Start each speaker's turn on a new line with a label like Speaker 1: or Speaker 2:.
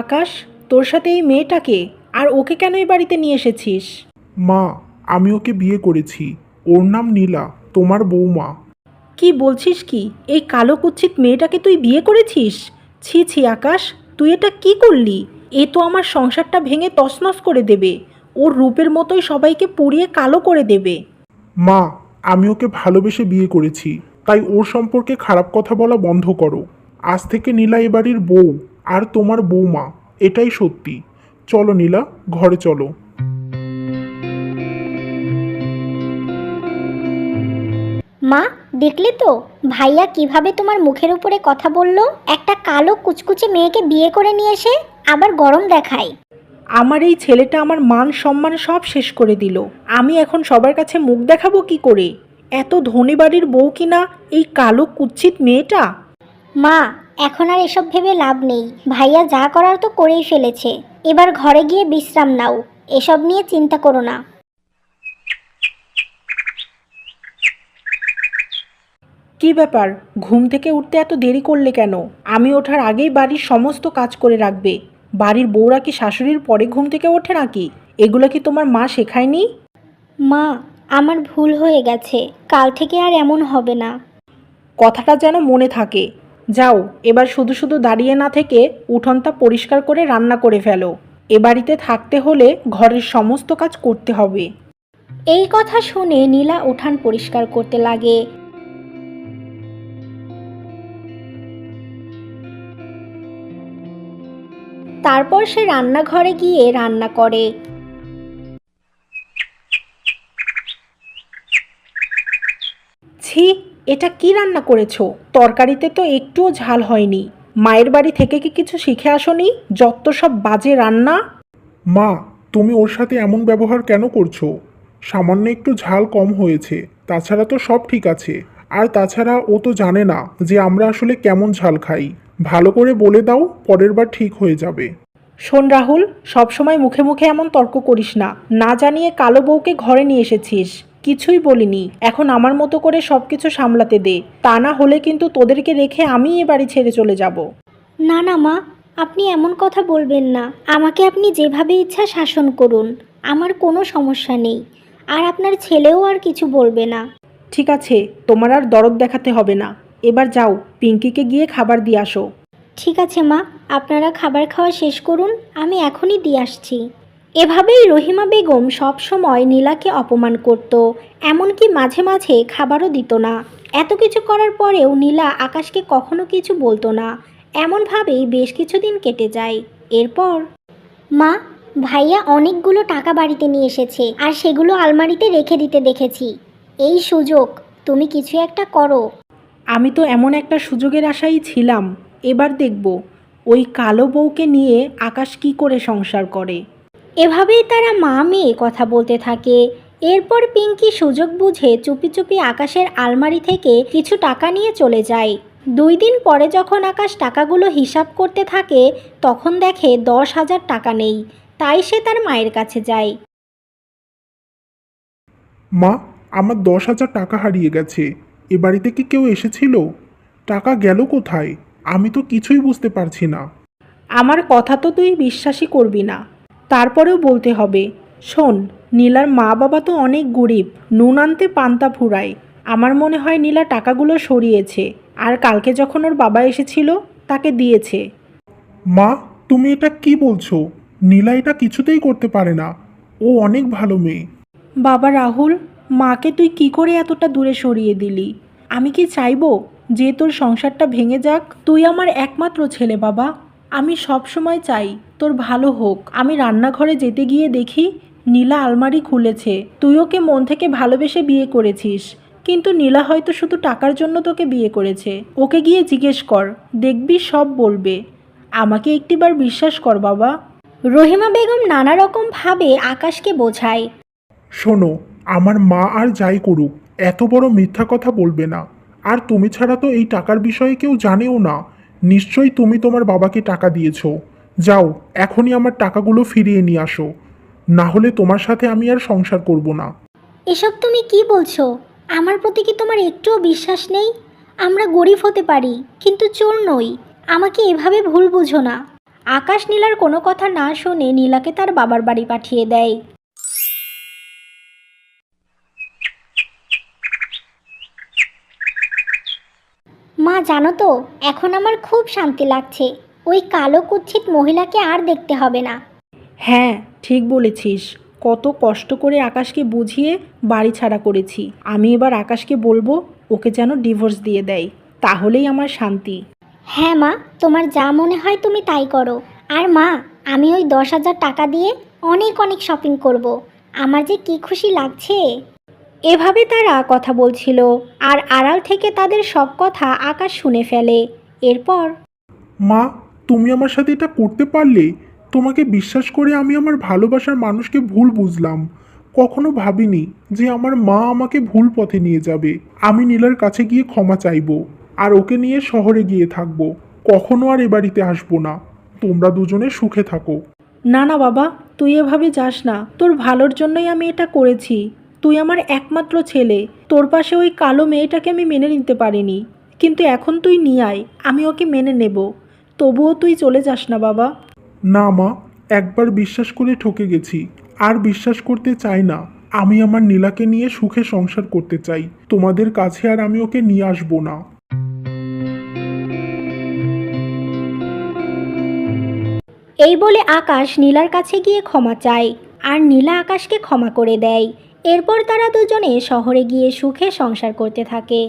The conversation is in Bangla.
Speaker 1: আকাশ তোর সাথে এই মেয়েটাকে? আর ওকে কেন এই বাড়িতে নিয়ে এসেছিস?
Speaker 2: মা আমি ওকে বিয়ে করেছি। ওর নাম নীলা তোমার বৌমা
Speaker 1: কি বলছিস কি? এই কালো কুচ্ছিত মেয়েটাকে তুই বিয়ে করেছিস? ছি ছি আকাশ তুই এটা কি করলি? এ তো আমার সংসারটা ভেঙে তছনছ করে দেবে। ওর রূপের মতোই সবাইকে পুড়িয়ে কালো করে দেবে।
Speaker 2: মা আমি ওকে ভালোবেসে বিয়ে করেছি। তাই ওর সম্পর্কে খারাপ কথা বলা বন্ধ করো। আজ থেকে নীলা এ বাড়ির বউ। আর তোমার বৌমা এটাই সত্যি। চলো নীলা ঘরে চলো।
Speaker 3: মা দেখলে তো? ভাইয়া কীভাবে তোমার মুখের উপরে কথা বলল? একটা কালো কুচকুচে মেয়েকে বিয়ে করে নিয়ে এসে আবার গরম দেখায়।
Speaker 1: আমার এই ছেলেটা আমার মান সম্মান সব শেষ করে দিল। আমি এখন সবার কাছে মুখ দেখাবো কি করে? এত ধনী বাড়ির বউ কিনা এই কালো কুচ্ছিত মেয়েটা?
Speaker 3: মা এখন আর এসব ভেবে লাভ নেই। ভাইয়া যা করার তো করেই ফেলেছে। এবার ঘরে গিয়ে বিশ্রাম নাও। এসব নিয়ে চিন্তা করো না।
Speaker 1: কি ব্যাপার? ঘুম থেকে উঠতে এত দেরি করলে কেন? আমি ওঠার আগেই বাড়ির সমস্ত কাজ করে রাখবে। বাড়ির বউরা কি শাশুড়ির পরে ঘুম থেকে ওঠে নাকি? এগুলো কি তোমার মা শেখায়নি?
Speaker 3: মা আমার ভুল হয়ে গেছে। কাল থেকে আর এমন হবে না।
Speaker 1: কথাটা যেন মনে থাকে। যাও এবার শুধু শুধু দাঁড়িয়ে না থেকে উঠোনটা পরিষ্কার করে রান্না করে ফেলো। এ বাড়িতে থাকতে হলে ঘরের সমস্ত কাজ করতে হবে।
Speaker 3: এই কথা শুনে নীলা উঠান পরিষ্কার করতে লাগে। তারপর সে রান্নাঘরে গিয়ে রান্না করে।
Speaker 1: ছি এটা কি রান্না করেছ? তরকারিতে তো একটুও ঝাল হয়নি। মায়ের বাড়ি থেকে কি কিছু শিখে আসনি? যত সব বাজে রান্না।
Speaker 2: মা তুমি ওর সাথে এমন ব্যবহার কেন করছ? সামান্য একটু ঝাল কম হয়েছে তাছাড়া তো সব ঠিক আছে। আর তাছাড়া ও তো জানে না যে আমরা আসলে কেমন ঝাল খাই। ভালো করে বলে দাও পরের বার ঠিক হয়ে যাবে।
Speaker 1: শোন রাহুল সবসময় মুখে মুখে এমন তর্ক করিস না। না জানিয়ে কালো বউকে ঘরে নিয়ে এসেছিস। কিছুই বলিনি। এখন আমার মতো করে সব কিছু সামলাতে দে। তা না হলে কিন্তু তোদেরকে রেখে আমি এ বাড়ি ছেড়ে চলে যাব।
Speaker 3: না না মা আপনি এমন কথা বলবেন না। আমাকে আপনি যেভাবে ইচ্ছা শাসন করুন। আমার কোনো সমস্যা নেই। আর আপনার ছেলেও আর কিছু বলবে না।
Speaker 1: ঠিক আছে তোমার আর দরদ দেখাতে হবে না। এবার যাও পিঙ্কিকে গিয়ে খাবার দিয়ে আসো।
Speaker 3: ঠিক আছে মা। আপনারা খাবার খাওয়া শেষ করুন। আমি এখনই দিয়ে আসছি। এভাবেই রহিমা বেগম সব সময় নীলাকে অপমান করত, এমনকি মাঝে মাঝে খাবারও দিত না। এত কিছু করার পরেও নীলা আকাশকে কখনো কিছু বলতো না। এমনভাবেই বেশ কিছুদিন কেটে যায়। এরপর, মা, ভাইয়া অনেকগুলো টাকা বাড়িতে নিয়ে এসেছে আর সেগুলো আলমারিতে রেখে দিতে দেখেছি। এই সুযোগ তুমি কিছু একটা করো।
Speaker 1: আমি তো এমন একটা সুযোগের আশাই ছিলাম। এবার দেখব, ওই কালো বউকে নিয়ে আকাশ কি করে সংসার করে?
Speaker 3: এভাবেই তারা মা মেয়ে কথা বলতে থাকে। এরপর পিঙ্কি সুযোগ বুঝে চুপি চুপি আকাশের আলমারি থেকে কিছু টাকা নিয়ে চলে যায়। দুই দিন পরে যখন আকাশ টাকাগুলো হিসাব করতে থাকে তখন দেখে দশ হাজার টাকা নেই। তাই সে তার মায়ের কাছে যায়।
Speaker 2: মা আমার দশ হাজার টাকা হারিয়ে গেছে। এ বাড়িতে কি কেউ এসেছিল? টাকা গেল কোথায়? আমি তো কিছুই বুঝতে পারছি না।
Speaker 1: আমার কথা তো তুই বিশ্বাসই করবি না। তারপরেও বলতে হবে শোন নীলার মা বাবা তো অনেক গরিব নুন আনতে পান্তা ফুরায়। আমার মনে হয় নীলা টাকাগুলো সরিয়েছে আর কালকে যখন ওর বাবা এসেছিল তাকে দিয়েছে।
Speaker 2: মা তুমি এটা কি বলছো? নীলা এটা কিছুতেই করতে পারে না। ও অনেক ভালো মেয়ে।
Speaker 1: বাবা রাহুল মাকে তুই কি করে এতটা দূরে সরিয়ে দিলি? আমি কি চাইব যে তোর সংসারটা ভেঙে যাক? তুই আমার একমাত্র ছেলে বাবা। আমি সব সময় চাই তোর ভালো হোক। আমি রান্নাঘরে যেতে গিয়ে দেখি নীলা আলমারি খুলেছে। তুই ওকে মন থেকে ভালোবেসে বিয়ে করেছিস। কিন্তু নীলা হয়তো শুধু টাকার জন্য তোকে বিয়ে করেছে। ওকে গিয়ে জিজ্ঞেস কর দেখবি সব বলবে। আমাকে একটিবার বিশ্বাস কর বাবা।
Speaker 3: রহিমা বেগম নানা রকম ভাবে আকাশকে বোঝায়।
Speaker 2: শোনো আমার মা আর যাই করুক এত বড় মিথ্যা কথা বলবে না। আর তুমি ছাড়া তো এই টাকার বিষয়ে কেউ জানেও না। নিশ্চয়ই তুমি তোমার বাবাকে টাকা দিয়েছ। যাও, এখনই আমার টাকাগুলো ফিরিয়ে নিয়ে আসো। না হলে তোমার সাথে আমি আর সংসার করব না।
Speaker 3: এসব তুমি কি বলছো? আমার প্রতি কি তোমার একটুও বিশ্বাস নেই? আমরা গরিব হতে পারি, কিন্তু চোর নই। আমাকে এভাবে ভুল বুঝো না। আকাশ নীলার কোনো কথা না শুনে নীলাকে তার বাবার বাড়ি পাঠিয়ে দেয়। মা জানো তো এখন আমার খুব শান্তি লাগছে। ওই কালো কুচ্ছিত মহিলাকে আর দেখতে হবে না।
Speaker 1: হ্যাঁ ঠিক বলেছিস। কত কষ্ট করে আকাশকে বুঝিয়ে বাড়ি ছাড়া করেছি। আমি এবার আকাশকে বলব ওকে যেন ডিভোর্স দিয়ে দেয়। তাহলেই আমার শান্তি।
Speaker 3: হ্যাঁ মা তোমার যা মনে হয় তুমি তাই করো। আর মা আমি ওই দশ হাজার টাকা দিয়ে অনেক অনেক শপিং করব। আমার যে কি খুশি লাগছে? এভাবে তারা কথা বলছিল আর আড়াল থেকে তাদের সব কথা আকাশ শুনে ফেলে। এরপর
Speaker 2: মা তুমি আমার সাথে এটা করতে পারলে? তোমাকে বিশ্বাস করে আমি আমার ভালোবাসার মানুষকে ভুল বুঝলাম। কখনো ভাবিনি যে আমার মা আমাকে ভুল পথে নিয়ে যাবে। আমি নীলার কাছে গিয়ে ক্ষমা চাইব আর ওকে নিয়ে শহরে গিয়ে থাকব। কখনো আর এ বাড়িতে আসব না। তোমরা দুজনে সুখে থাকো।
Speaker 1: না না বাবা তুই এভাবে যাস না। তোর ভালোর জন্যই আমি এটা করেছি। তুই আমার একমাত্র ছেলে। তোর পাশে ওই কালো মেয়েটাকে আমি মেনে নিতে পারিনি। কিন্তু এখন তুই নিয়ে আয় আমি ওকে মেনে নেব। তবুও তুই চলে যাস না বাবা।
Speaker 2: না মা একবার বিশ্বাস করে ঠকে গেছি। আর বিশ্বাস করতে চাই না। আমি আমার নীলাকে নিয়ে সুখে সংসার করতে চাই। তোমাদের কাছে আর আমি ওকে নিয়ে আসব না।
Speaker 3: এই বলে আকাশ নীলার কাছে গিয়ে ক্ষমা চায়। আর নীলা আকাশকে ক্ষমা করে দেয়। এরপর তারা দুজনে শহরে গিয়ে সুখে সংসার করতে থাকে।